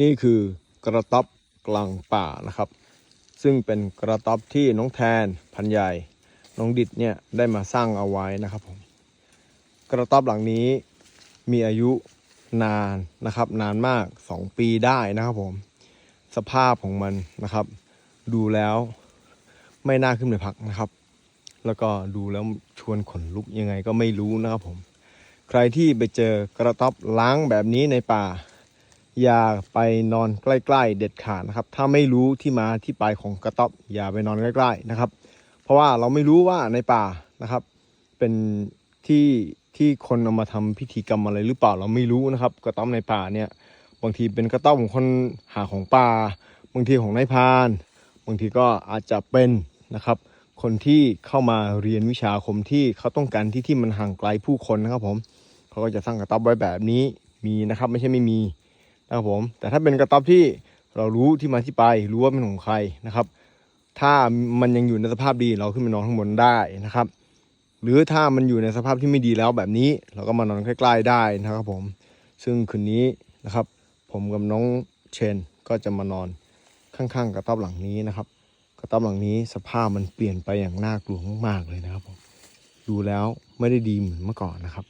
นี่คือกระต๊อบกลางป่านะครับ ซึ่งเป็นกระต๊อบที่น้องแทนพันใหญ่น้องดิดเนี่ยได้มาสร้างเอาไว้นะครับผมกระต๊อบหลังนี้มีอายุนานนะครับ นานมาก 2 ปีได้นะครับผม สภาพของมันนะครับ ดูแล้วไม่น่าขึ้นไปพักนะครับ แล้วก็ดูแล้วชวนขนลุกยังไงก็ไม่รู้นะครับผม ใครที่ไปเจอกระต๊อบล้างแบบนี้ในป่า อย่าไปนอนใกล้ ๆ เด็ดขาดนะครับ ถ้าไม่รู้ที่มาที่ไปของกระต๊อบอย่าไปนอนใกล้ ๆนะครับ เพราะว่าเราไม่รู้ว่าในป่านะครับ เป็นที่ที่คนเอามาทำพิธีกรรมอะไรหรือเปล่าเราไม่รู้นะครับ กระต๊อบในป่าเนี่ย บางทีเป็นกระต๊อบของคนหาของป่า บางทีของนายพาน บางทีก็อาจจะเป็นนะครับ คนที่เข้ามาเรียนวิชาคมที่เขาต้องการที่ที่มันห่างไกลผู้คนนะครับผมเขาก็จะสร้างกระต๊อบไว้แบบนี้มีนะครับ ไม่ใช่ไม่มี นะครับผม แต่ถ้าเป็นกระต๊อบที่เรารู้ที่มาที่ไป รู้ว่าเป็นของใครนะครับ ถ้ามันยังอยู่ในสภาพดีเราขึ้นไปนอนข้างบนได้นะครับ หรือถ้ามันอยู่ในสภาพที่ไม่ดีแล้วแบบนี้ เราก็มานอนใกล้ๆได้นะครับผม ซึ่งคืนนี้นะครับ ผมกับน้องเชนก็จะมานอนข้างๆกระต๊อบหลังนี้นะครับ กระต๊อบหลังนี้สภาพมันเปลี่ยนไปอย่างน่ากลัวมากๆเลยนะครับผม ดูแล้วไม่ได้ดีเหมือนเมื่อก่อนนะครับ